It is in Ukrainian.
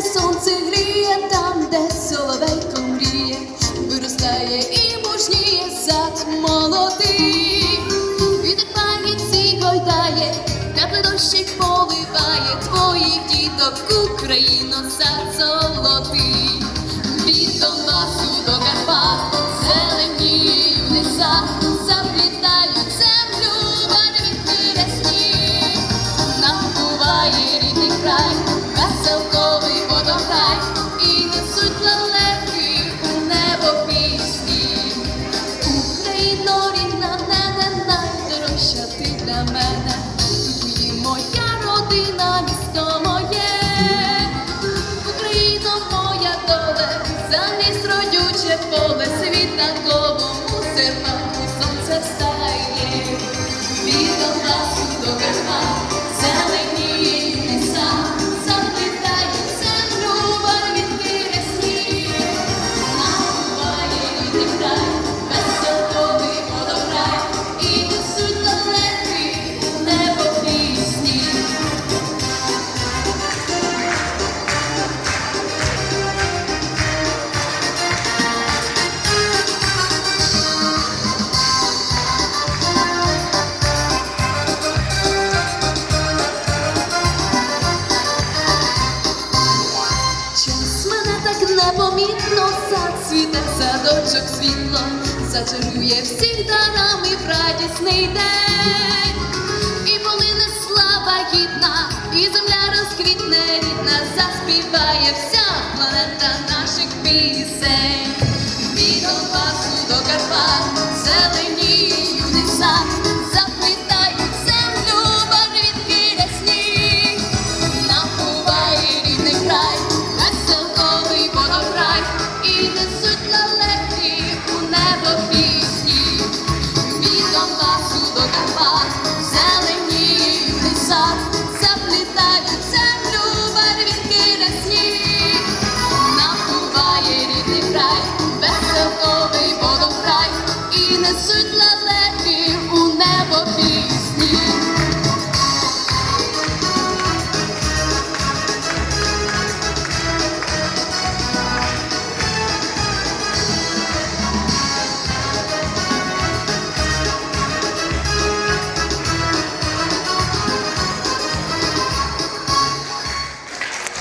сонце гріє, там, де соловейко мріє, виростає і мужніє сад молодий. Вітер паніці гойдає, теплий дощик поливає твоїх діток, Україно, сад золотий. Від Донбасу до Карпат, зелені ліса, найдорожча ти для мене. Ти моя родина, місто моє. Україна моя доле, замість родюче поле, світ на колому серпанку непомітно, сад світе, садочок світло, зачарує всіх дарами в радісний день. І полине слава гідна, і земля розквітне рідна, заспіває вся планета наших пісень. Від Донбасу до Карпат, зелені ліса,